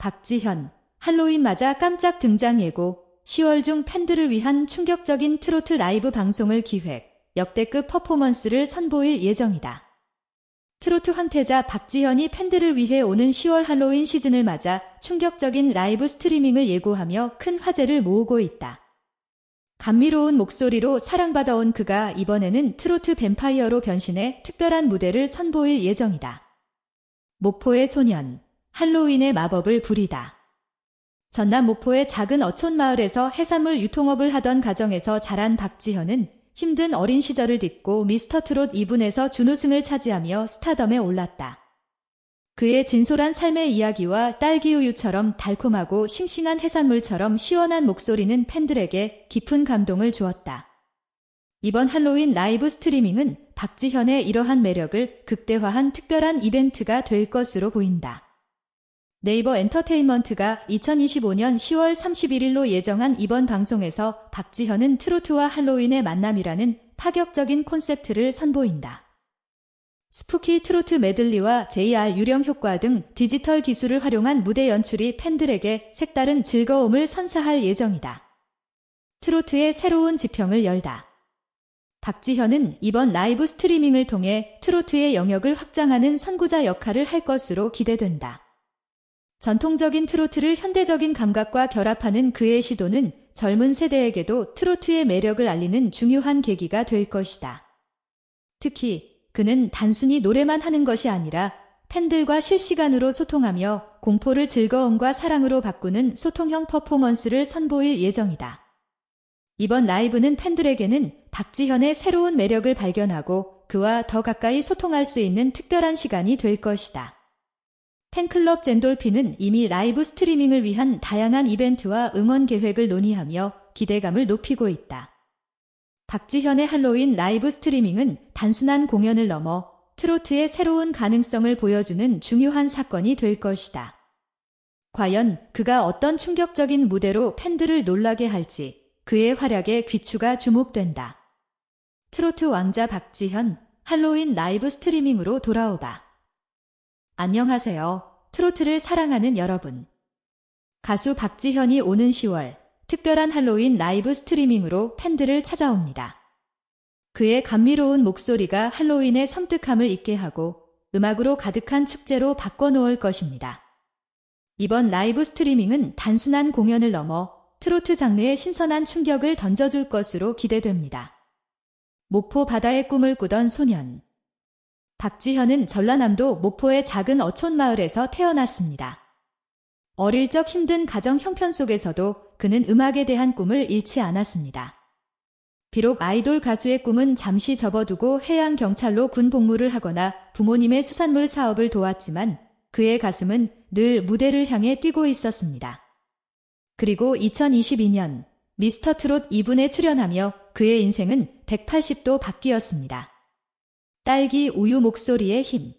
박지현, 할로윈 맞아 깜짝 등장 예고, 10월 중 팬들을 위한 충격적인 트로트 라이브 방송을 기획, 역대급 퍼포먼스를 선보일 예정이다. 트로트 황태자 박지현이 팬들을 위해 오는 10월 할로윈 시즌을 맞아 충격적인 라이브 스트리밍을 예고하며 큰 화제를 모으고 있다. 감미로운 목소리로 사랑받아온 그가 이번에는 트로트 뱀파이어로 변신해 특별한 무대를 선보일 예정이다. 목포의 소년, 할로윈의 마법을 부리다. 전남 목포의 작은 어촌 마을에서 해산물 유통업을 하던 가정에서 자란 박지현은 힘든 어린 시절을 딛고 미스터 트롯 2분에서 준우승을 차지하며 스타덤에 올랐다. 그의 진솔한 삶의 이야기와 딸기우유처럼 달콤하고 싱싱한 해산물처럼 시원한 목소리는 팬들에게 깊은 감동을 주었다. 이번 할로윈 라이브 스트리밍은 박지현의 이러한 매력을 극대화한 특별한 이벤트가 될 것으로 보인다. 네이버 엔터테인먼트가 2025년 10월 31일로 예정한 이번 방송에서 박지현은 트로트와 할로윈의 만남이라는 파격적인 콘셉트를 선보인다. 스푸키 트로트 메들리와 JR 유령 효과 등 디지털 기술을 활용한 무대 연출이 팬들에게 색다른 즐거움을 선사할 예정이다. 트로트의 새로운 지평을 열다. 박지현은 이번 라이브 스트리밍을 통해 트로트의 영역을 확장하는 선구자 역할을 할 것으로 기대된다. 전통적인 트로트를 현대적인 감각과 결합하는 그의 시도는 젊은 세대에게도 트로트의 매력을 알리는 중요한 계기가 될 것이다. 특히 그는 단순히 노래만 하는 것이 아니라 팬들과 실시간으로 소통하며 공포를 즐거움과 사랑으로 바꾸는 소통형 퍼포먼스를 선보일 예정이다. 이번 라이브는 팬들에게는 박지현의 새로운 매력을 발견하고 그와 더 가까이 소통할 수 있는 특별한 시간이 될 것이다. 팬클럽 젠돌피는 이미 라이브 스트리밍을 위한 다양한 이벤트와 응원 계획을 논의하며 기대감을 높이고 있다. 박지현의 할로윈 라이브 스트리밍은 단순한 공연을 넘어 트로트의 새로운 가능성을 보여주는 중요한 사건이 될 것이다. 과연 그가 어떤 충격적인 무대로 팬들을 놀라게 할지 그의 활약에 귀추가 주목된다. 트로트 왕자 박지현 할로윈 라이브 스트리밍으로 돌아오다. 안녕하세요. 트로트를 사랑하는 여러분. 가수 박지현이 오는 10월 특별한 할로윈 라이브 스트리밍으로 팬들을 찾아옵니다. 그의 감미로운 목소리가 할로윈의 섬뜩함을 잊게 하고 음악으로 가득한 축제로 바꿔놓을 것입니다. 이번 라이브 스트리밍은 단순한 공연을 넘어 트로트 장르에 신선한 충격을 던져줄 것으로 기대됩니다. 목포 바다의 꿈을 꾸던 소년. 박지현은 전라남도 목포의 작은 어촌 마을에서 태어났습니다. 어릴 적 힘든 가정 형편 속에서도 그는 음악에 대한 꿈을 잃지 않았습니다. 비록 아이돌 가수의 꿈은 잠시 접어두고 해양 경찰로 군 복무를 하거나 부모님의 수산물 사업을 도왔지만 그의 가슴은 늘 무대를 향해 뛰고 있었습니다. 그리고 2022년 미스터 트롯 2분에 출연하며 그의 인생은 180도 바뀌었습니다. 딸기 우유 목소리의 힘.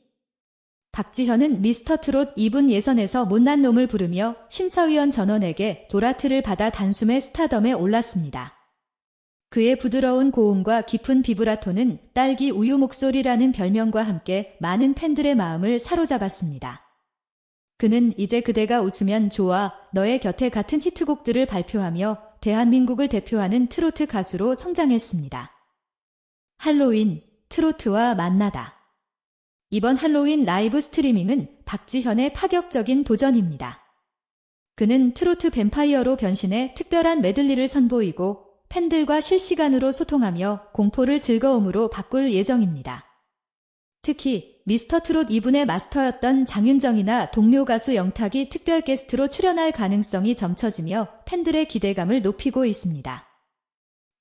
박지현은 미스터 트롯 2분 예선에서 못난 놈을 부르며 심사위원 전원에게 도라트를 받아 단숨에 스타덤에 올랐습니다. 그의 부드러운 고음과 깊은 비브라토는 딸기 우유 목소리라는 별명과 함께 많은 팬들의 마음을 사로잡았습니다. 그는 이제 그대가 웃으면 좋아 너의 곁에 같은 히트곡들을 발표하며 대한민국을 대표하는 트로트 가수로 성장했습니다. 할로윈, 트로트와 만나다. 이번 할로윈 라이브 스트리밍은 박지현의 파격적인 도전입니다. 그는 트로트 뱀파이어로 변신해 특별한 메들리를 선보이고 팬들과 실시간으로 소통하며 공포를 즐거움으로 바꿀 예정입니다. 특히 미스터 트롯 2분의 마스터였던 장윤정이나 동료 가수 영탁이 특별 게스트로 출연할 가능성이 점쳐지며 팬들의 기대감을 높이고 있습니다.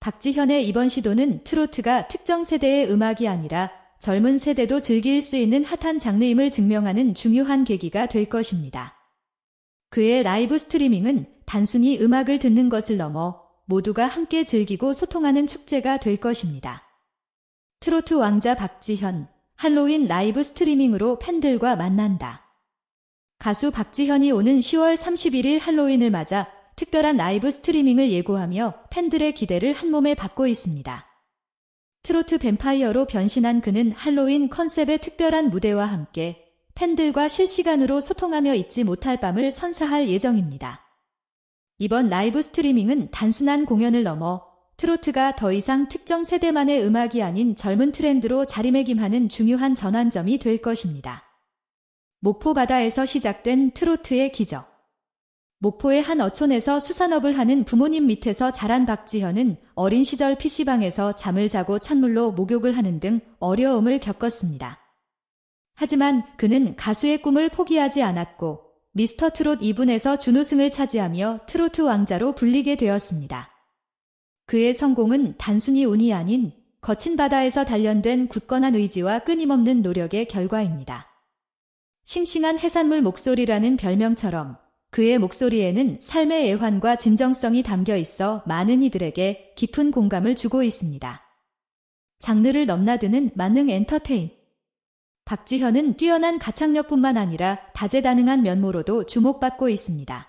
박지현의 이번 시도는 트로트가 특정 세대의 음악이 아니라 젊은 세대도 즐길 수 있는 핫한 장르임을 증명하는 중요한 계기가 될 것입니다. 그의 라이브 스트리밍은 단순히 음악을 듣는 것을 넘어 모두가 함께 즐기고 소통하는 축제가 될 것입니다. 트로트 왕자 박지현, 할로윈 라이브 스트리밍으로 팬들과 만난다. 가수 박지현이 오는 10월 31일 할로윈을 맞아 특별한 라이브 스트리밍을 예고하며 팬들의 기대를 한몸에 받고 있습니다. 트로트 뱀파이어로 변신한 그는 할로윈 컨셉의 특별한 무대와 함께 팬들과 실시간으로 소통하며 잊지 못할 밤을 선사할 예정입니다. 이번 라이브 스트리밍은 단순한 공연을 넘어 트로트가 더 이상 특정 세대만의 음악이 아닌 젊은 트렌드로 자리매김하는 중요한 전환점이 될 것입니다. 목포 바다에서 시작된 트로트의 기적. 목포의 한 어촌에서 수산업을 하는 부모님 밑에서 자란 박지현은 어린 시절 PC방에서 잠을 자고 찬물로 목욕을 하는 등 어려움을 겪었습니다. 하지만 그는 가수의 꿈을 포기하지 않았고 미스터 트롯 2분에서 준우승을 차지하며 트로트 왕자로 불리게 되었습니다. 그의 성공은 단순히 운이 아닌 거친 바다에서 단련된 굳건한 의지와 끊임없는 노력의 결과입니다. 싱싱한 해산물 목소리라는 별명처럼 그의 목소리에는 삶의 애환과 진정성이 담겨 있어 많은 이들에게 깊은 공감을 주고 있습니다. 장르를 넘나드는 만능 엔터테인. 박지현은 뛰어난 가창력뿐만 아니라 다재다능한 면모로도 주목받고 있습니다.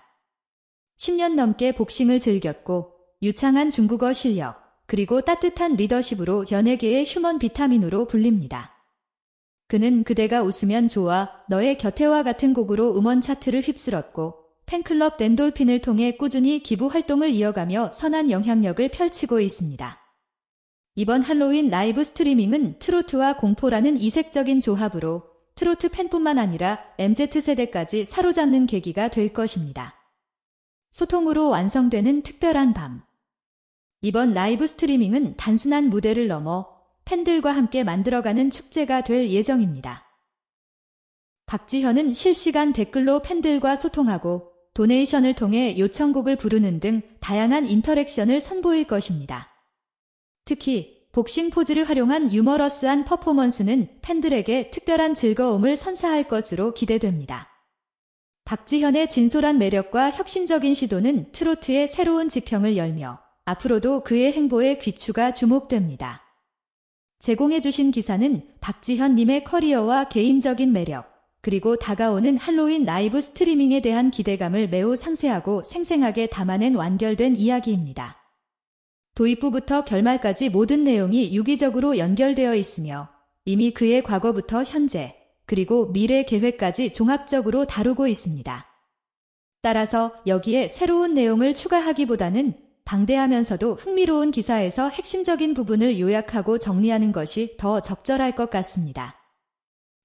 10년 넘게 복싱을 즐겼고 유창한 중국어 실력, 그리고 따뜻한 리더십으로 연예계의 휴먼 비타민으로 불립니다. 그는 그대가 웃으면 좋아 너의 곁에와 같은 곡으로 음원 차트를 휩쓸었고 팬클럽 댄돌핀을 통해 꾸준히 기부 활동을 이어가며 선한 영향력을 펼치고 있습니다. 이번 할로윈 라이브 스트리밍은 트로트와 공포라는 이색적인 조합으로 트로트 팬뿐만 아니라 MZ세대까지 사로잡는 계기가 될 것입니다. 소통으로 완성되는 특별한 밤. 이번 라이브 스트리밍은 단순한 무대를 넘어 팬들과 함께 만들어가는 축제가 될 예정입니다. 박지현은 실시간 댓글로 팬들과 소통하고 도네이션을 통해 요청곡을 부르는 등 다양한 인터랙션을 선보일 것입니다. 특히 복싱 포즈를 활용한 유머러스한 퍼포먼스는 팬들에게 특별한 즐거움을 선사할 것으로 기대됩니다. 박지현의 진솔한 매력과 혁신적인 시도는 트로트의 새로운 지평을 열며 앞으로도 그의 행보에 귀추가 주목됩니다. 제공해주신 기사는 박지현님의 커리어와 개인적인 매력, 그리고 다가오는 할로윈 라이브 스트리밍에 대한 기대감을 매우 상세하고 생생하게 담아낸 완결된 이야기입니다. 도입부부터 결말까지 모든 내용이 유기적으로 연결되어 있으며 이미 그의 과거부터 현재, 그리고 미래 계획까지 종합적으로 다루고 있습니다. 따라서 여기에 새로운 내용을 추가하기보다는 방대하면서도 흥미로운 기사에서 핵심적인 부분을 요약하고 정리하는 것이 더 적절할 것 같습니다.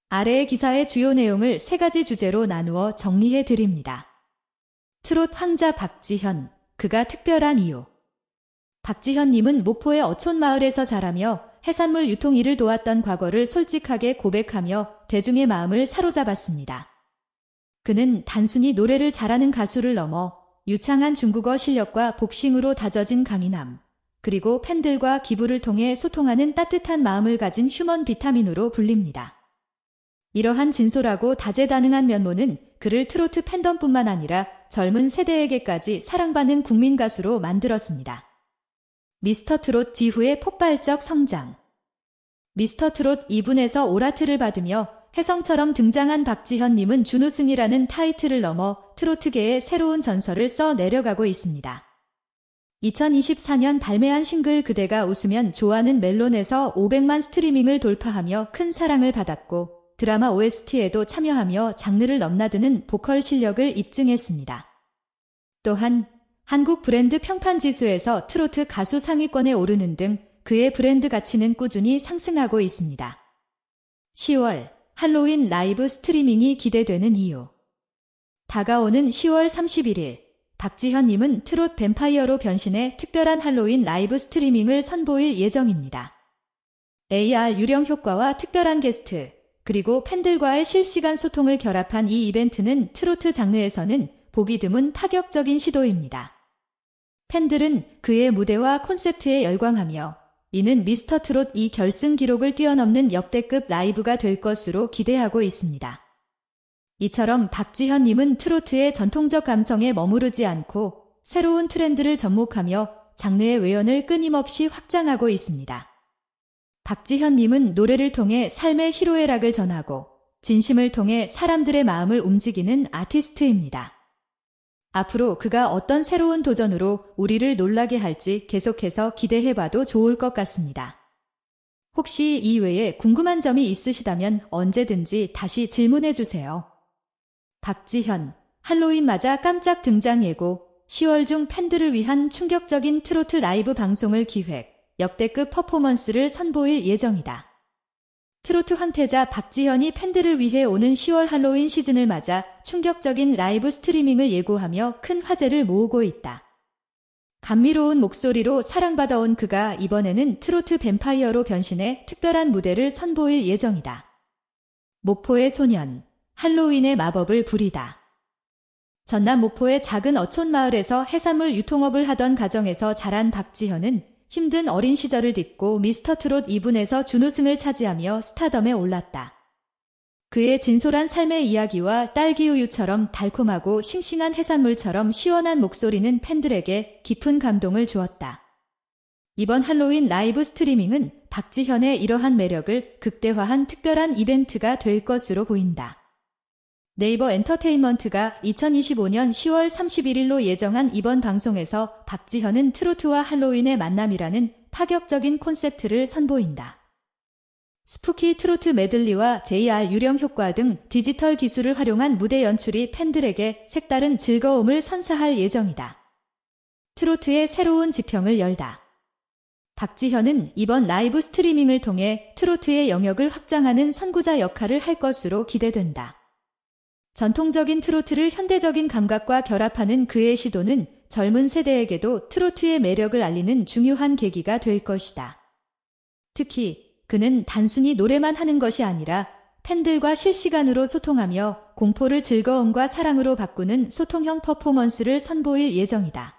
아래의 기사의 주요 내용을 세 가지 주제로 나누어 정리해 드립니다. 트롯 황자 박지현, 그가 특별한 이유. 박지현님은 목포의 어촌 마을에서 자라며 해산물 유통 일을 도왔던 과거를 솔직하게 고백하며 대중의 마음을 사로잡았습니다. 그는 단순히 노래를 잘하는 가수를 넘어 유창한 중국어 실력과 복싱으로 다져진 강인함, 그리고 팬들과 기부를 통해 소통하는 따뜻한 마음을 가진 휴먼 비타민으로 불립니다. 이러한 진솔하고 다재다능한 면모는 그를 트로트 팬덤뿐만 아니라 젊은 세대에게까지 사랑받는 국민 가수로 만들었습니다. 미스터 트롯 지후의 폭발적 성장 미스터 트롯 2분에서 오라트를 받으며 혜성처럼 등장한 박지현님은 준우승이라는 타이틀을 넘어 트로트계의 새로운 전설을 써 내려가고 있습니다. 2024년 발매한 싱글 그대가 웃으면 좋아하는 멜론에서 500만 스트리밍을 돌파하며 큰 사랑을 받았고 드라마 OST에도 참여하며 장르를 넘나드는 보컬 실력을 입증했습니다. 또한 한국 브랜드 평판 지수에서 트로트 가수 상위권에 오르는 등 그의 브랜드 가치는 꾸준히 상승하고 있습니다. 10월 할로윈 라이브 스트리밍이 기대되는 이유 다가오는 10월 31일 박지현님은 트롯 뱀파이어로 변신해 특별한 할로윈 라이브 스트리밍을 선보일 예정입니다. AR 유령 효과와 특별한 게스트, 그리고 팬들과의 실시간 소통을 결합한 이 이벤트는 트로트 장르에서는 보기 드문 파격적인 시도입니다. 팬들은 그의 무대와 콘셉트에 열광하며 이는 미스터 트롯 이 결승 기록을 뛰어넘는 역대급 라이브가 될 것으로 기대하고 있습니다. 이처럼 박지현님은 트로트의 전통적 감성에 머무르지 않고 새로운 트렌드를 접목하며 장르의 외연을 끊임없이 확장하고 있습니다. 박지현님은 노래를 통해 삶의 희로애락을 전하고 진심을 통해 사람들의 마음을 움직이는 아티스트입니다. 앞으로 그가 어떤 새로운 도전으로 우리를 놀라게 할지 계속해서 기대해봐도 좋을 것 같습니다. 혹시 이외에 궁금한 점이 있으시다면 언제든지 다시 질문해 주세요. 박지현, 할로윈 맞아 깜짝 등장 예고, 10월 중 팬들을 위한 충격적인 트로트 라이브 방송을 기획, 역대급 퍼포먼스를 선보일 예정이다. 트로트 황태자 박지현이 팬들을 위해 오는 10월 할로윈 시즌을 맞아 충격적인 라이브 스트리밍을 예고하며 큰 화제를 모으고 있다. 감미로운 목소리로 사랑받아온 그가 이번에는 트로트 뱀파이어로 변신해 특별한 무대를 선보일 예정이다. 목포의 소년, 할로윈의 마법을 부리다. 전남 목포의 작은 어촌 마을에서 해산물 유통업을 하던 가정에서 자란 박지현은 힘든 어린 시절을 딛고 미스터 트롯 2분에서 준우승을 차지하며 스타덤에 올랐다. 그의 진솔한 삶의 이야기와 딸기 우유처럼 달콤하고 싱싱한 해산물처럼 시원한 목소리는 팬들에게 깊은 감동을 주었다. 이번 할로윈 라이브 스트리밍은 박지현의 이러한 매력을 극대화한 특별한 이벤트가 될 것으로 보인다. 네이버 엔터테인먼트가 2025년 10월 31일로 예정한 이번 방송에서 박지현은 트로트와 할로윈의 만남이라는 파격적인 콘셉트를 선보인다. 스푸키 트로트 메들리와 JR 유령 효과 등 디지털 기술을 활용한 무대 연출이 팬들에게 색다른 즐거움을 선사할 예정이다. 트로트의 새로운 지평을 열다. 박지현은 이번 라이브 스트리밍을 통해 트로트의 영역을 확장하는 선구자 역할을 할 것으로 기대된다. 전통적인 트로트를 현대적인 감각과 결합하는 그의 시도는 젊은 세대에게도 트로트의 매력을 알리는 중요한 계기가 될 것이다. 특히 그는 단순히 노래만 하는 것이 아니라 팬들과 실시간으로 소통하며 공포를 즐거움과 사랑으로 바꾸는 소통형 퍼포먼스를 선보일 예정이다.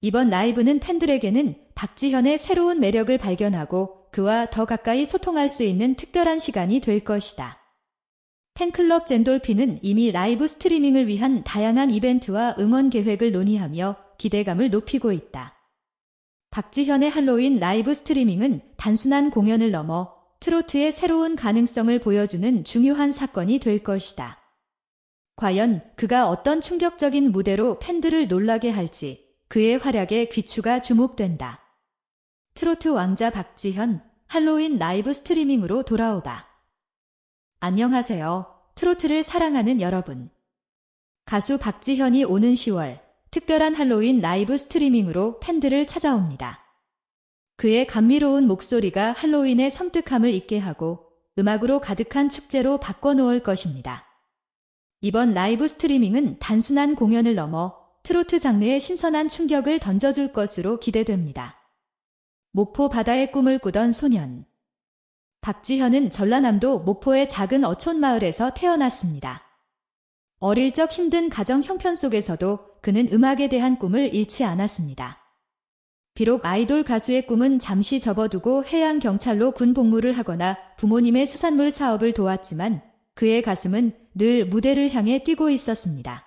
이번 라이브는 팬들에게는 박지현의 새로운 매력을 발견하고 그와 더 가까이 소통할 수 있는 특별한 시간이 될 것이다. 팬클럽 젠돌피는 이미 라이브 스트리밍을 위한 다양한 이벤트와 응원 계획을 논의하며 기대감을 높이고 있다. 박지현의 할로윈 라이브 스트리밍은 단순한 공연을 넘어 트로트의 새로운 가능성을 보여주는 중요한 사건이 될 것이다. 과연 그가 어떤 충격적인 무대로 팬들을 놀라게 할지 그의 활약에 귀추가 주목된다. 트로트 왕자 박지현 할로윈 라이브 스트리밍으로 돌아오다. 안녕하세요. 트로트를 사랑하는 여러분. 가수 박지현이 오는 10월 특별한 할로윈 라이브 스트리밍으로 팬들을 찾아옵니다. 그의 감미로운 목소리가 할로윈의 섬뜩함을 잊게 하고 음악으로 가득한 축제로 바꿔놓을 것입니다. 이번 라이브 스트리밍은 단순한 공연을 넘어 트로트 장르에 신선한 충격을 던져줄 것으로 기대됩니다. 목포 바다의 꿈을 꾸던 소년. 박지현은 전라남도 목포의 작은 어촌 마을에서 태어났습니다. 어릴 적 힘든 가정 형편 속에서도 그는 음악에 대한 꿈을 잃지 않았습니다. 비록 아이돌 가수의 꿈은 잠시 접어두고 해양 경찰로 군 복무를 하거나 부모님의 수산물 사업을 도왔지만 그의 가슴은 늘 무대를 향해 뛰고 있었습니다.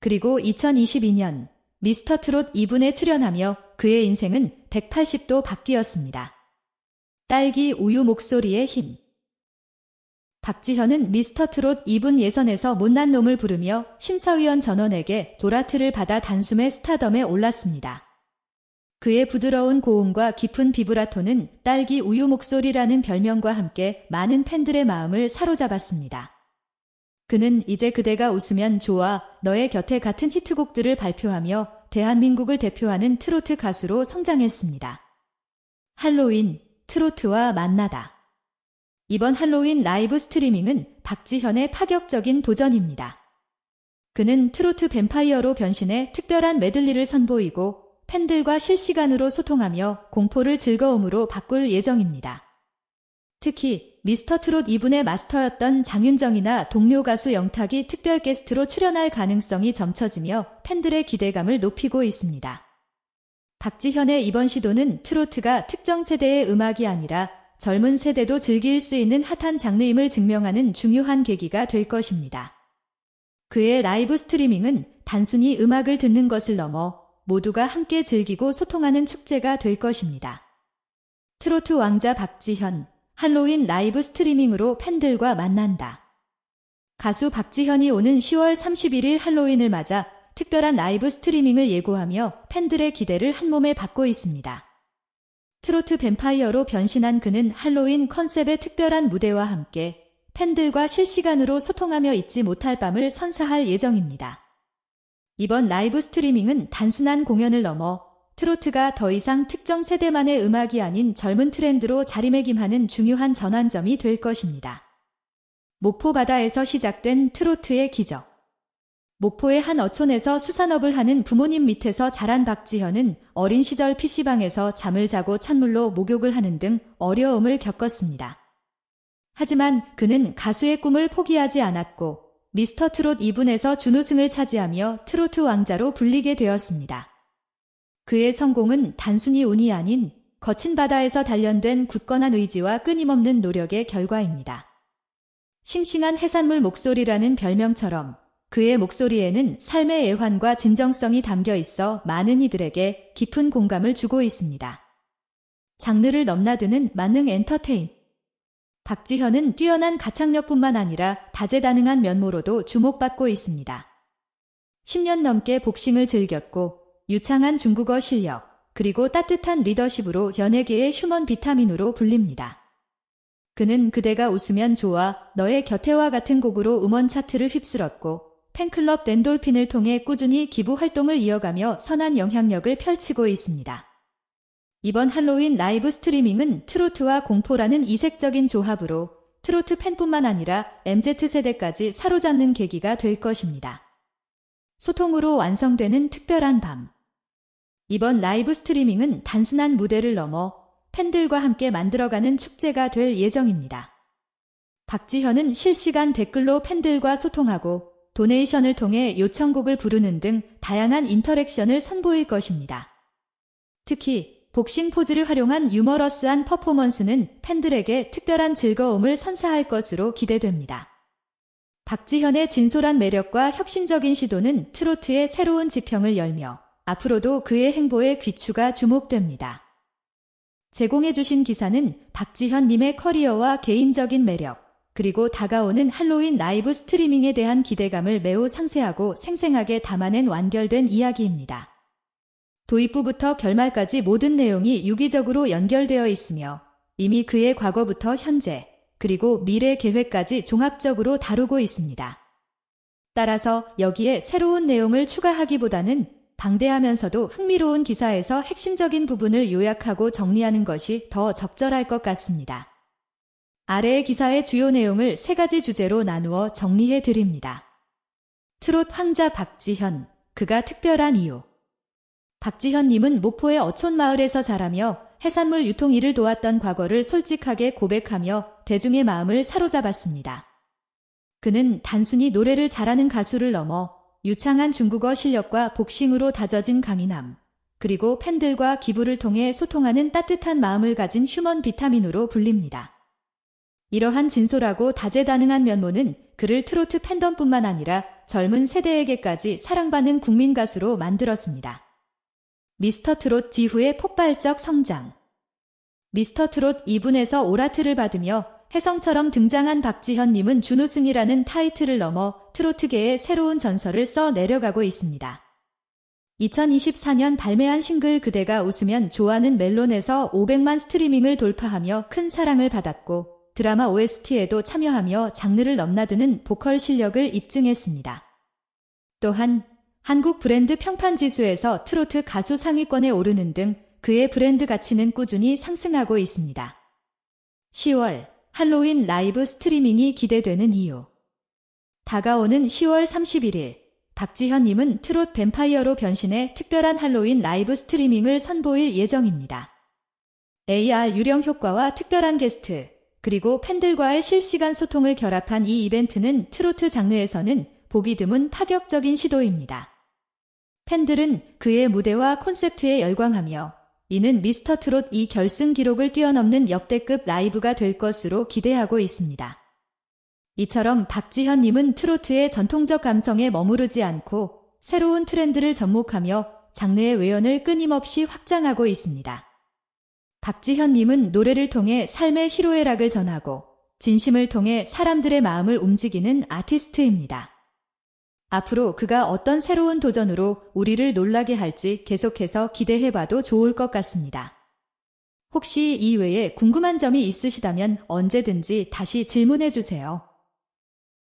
그리고 2022년 미스터 트롯 2분에 출연하며 그의 인생은 180도 바뀌었습니다. 딸기 우유 목소리의 힘. 박지현은 미스터 트롯 2분 예선에서 못난 놈을 부르며 심사위원 전원에게 도라트를 받아 단숨에 스타덤에 올랐습니다. 그의 부드러운 고음과 깊은 비브라토는 딸기 우유 목소리라는 별명과 함께 많은 팬들의 마음을 사로잡았습니다. 그는 이제 그대가 웃으면 좋아 너의 곁에 같은 히트곡들을 발표하며 대한민국을 대표하는 트로트 가수로 성장했습니다. 할로윈, 트로트와 만나다. 이번 할로윈 라이브 스트리밍은 박지현의 파격적인 도전입니다. 그는 트로트 뱀파이어로 변신해 특별한 메들리를 선보이고 팬들과 실시간으로 소통하며 공포를 즐거움으로 바꿀 예정입니다. 특히 미스터 트롯 2분의 마스터였던 장윤정이나 동료 가수 영탁이 특별 게스트로 출연할 가능성이 점쳐지며 팬들의 기대감을 높이고 있습니다. 박지현의 이번 시도는 트로트가 특정 세대의 음악이 아니라 젊은 세대도 즐길 수 있는 핫한 장르임을 증명하는 중요한 계기가 될 것입니다. 그의 라이브 스트리밍은 단순히 음악을 듣는 것을 넘어 모두가 함께 즐기고 소통하는 축제가 될 것입니다. 트로트 왕자 박지현, 할로윈 라이브 스트리밍으로 팬들과 만난다. 가수 박지현이 오는 10월 31일 할로윈을 맞아 특별한 라이브 스트리밍을 예고하며 팬들의 기대를 한몸에 받고 있습니다. 트로트 뱀파이어로 변신한 그는 할로윈 컨셉의 특별한 무대와 함께 팬들과 실시간으로 소통하며 잊지 못할 밤을 선사할 예정입니다. 이번 라이브 스트리밍은 단순한 공연을 넘어 트로트가 더 이상 특정 세대만의 음악이 아닌 젊은 트렌드로 자리매김하는 중요한 전환점이 될 것입니다. 목포 바다에서 시작된 트로트의 기적. 목포의 한 어촌에서 수산업을 하는 부모님 밑에서 자란 박지현은 어린 시절 PC방에서 잠을 자고 찬물로 목욕을 하는 등 어려움을 겪었습니다. 하지만 그는 가수의 꿈을 포기하지 않았고 미스터 트롯 2분에서 준우승을 차지하며 트로트 왕자로 불리게 되었습니다. 그의 성공은 단순히 운이 아닌 거친 바다에서 단련된 굳건한 의지와 끊임없는 노력의 결과입니다. 싱싱한 해산물 목소리라는 별명처럼 그의 목소리에는 삶의 애환과 진정성이 담겨 있어 많은 이들에게 깊은 공감을 주고 있습니다. 장르를 넘나드는 만능 엔터테인. 박지현은 뛰어난 가창력뿐만 아니라 다재다능한 면모로도 주목받고 있습니다. 10년 넘게 복싱을 즐겼고 유창한 중국어 실력, 그리고 따뜻한 리더십으로 연예계의 휴먼 비타민으로 불립니다. 그는 그대가 웃으면 좋아 너의 곁에와 같은 곡으로 음원 차트를 휩쓸었고 팬클럽 댄돌핀을 통해 꾸준히 기부 활동을 이어가며 선한 영향력을 펼치고 있습니다. 이번 할로윈 라이브 스트리밍은 트로트와 공포라는 이색적인 조합으로 트로트 팬뿐만 아니라 MZ세대까지 사로잡는 계기가 될 것입니다. 소통으로 완성되는 특별한 밤. 이번 라이브 스트리밍은 단순한 무대를 넘어 팬들과 함께 만들어가는 축제가 될 예정입니다. 박지현은 실시간 댓글로 팬들과 소통하고 도네이션을 통해 요청곡을 부르는 등 다양한 인터랙션을 선보일 것입니다. 특히 복싱 포즈를 활용한 유머러스한 퍼포먼스는 팬들에게 특별한 즐거움을 선사할 것으로 기대됩니다. 박지현의 진솔한 매력과 혁신적인 시도는 트로트의 새로운 지평을 열며 앞으로도 그의 행보에 귀추가 주목됩니다. 제공해주신 기사는 박지현님의 커리어와 개인적인 매력, 그리고 다가오는 할로윈 라이브 스트리밍에 대한 기대감을 매우 상세하고 생생하게 담아낸 완결된 이야기입니다. 도입부부터 결말까지 모든 내용이 유기적으로 연결되어 있으며 이미 그의 과거부터 현재, 그리고 미래 계획까지 종합적으로 다루고 있습니다. 따라서 여기에 새로운 내용을 추가하기보다는 방대하면서도 흥미로운 기사에서 핵심적인 부분을 요약하고 정리하는 것이 더 적절할 것 같습니다. 아래의 기사의 주요 내용을 세 가지 주제로 나누어 정리해 드립니다. 트롯 황자 박지현, 그가 특별한 이유. 박지현님은 목포의 어촌마을에서 자라며 해산물 유통 일을 도왔던 과거를 솔직하게 고백하며 대중의 마음을 사로잡았습니다. 그는 단순히 노래를 잘하는 가수를 넘어 유창한 중국어 실력과 복싱으로 다져진 강인함, 그리고 팬들과 기부를 통해 소통하는 따뜻한 마음을 가진 휴먼 비타민으로 불립니다. 이러한 진솔하고 다재다능한 면모는 그를 트로트 팬덤뿐만 아니라 젊은 세대에게까지 사랑받는 국민 가수로 만들었습니다. 미스터 트롯 뒤후의 폭발적 성장. 미스터 트롯 2분에서 오라트를 받으며 혜성처럼 등장한 박지현님은 준우승이라는 타이틀을 넘어 트로트계의 새로운 전설을 써 내려가고 있습니다. 2024년 발매한 싱글 그대가 웃으면 좋아하는 멜론에서 500만 스트리밍을 돌파하며 큰 사랑을 받았고 드라마 OST에도 참여하며 장르를 넘나드는 보컬 실력을 입증했습니다. 또한 한국 브랜드 평판 지수에서 트로트 가수 상위권에 오르는 등 그의 브랜드 가치는 꾸준히 상승하고 있습니다. 10월 할로윈 라이브 스트리밍이 기대되는 이유. 다가오는 10월 31일 박지현님은 트롯 뱀파이어로 변신해 특별한 할로윈 라이브 스트리밍을 선보일 예정입니다. AR 유령 효과와 특별한 게스트, 그리고 팬들과의 실시간 소통을 결합한 이 이벤트는 트로트 장르에서는 보기 드문 파격적인 시도입니다. 팬들은 그의 무대와 콘셉트에 열광하며 이는 미스터 트롯 이 결승 기록을 뛰어넘는 역대급 라이브가 될 것으로 기대하고 있습니다. 이처럼 박지현님은 트로트의 전통적 감성에 머무르지 않고 새로운 트렌드를 접목하며 장르의 외연을 끊임없이 확장하고 있습니다. 박지현님은 노래를 통해 삶의 희로애락을 전하고 진심을 통해 사람들의 마음을 움직이는 아티스트입니다. 앞으로 그가 어떤 새로운 도전으로 우리를 놀라게 할지 계속해서 기대해봐도 좋을 것 같습니다. 혹시 이 외에 궁금한 점이 있으시다면 언제든지 다시 질문해 주세요.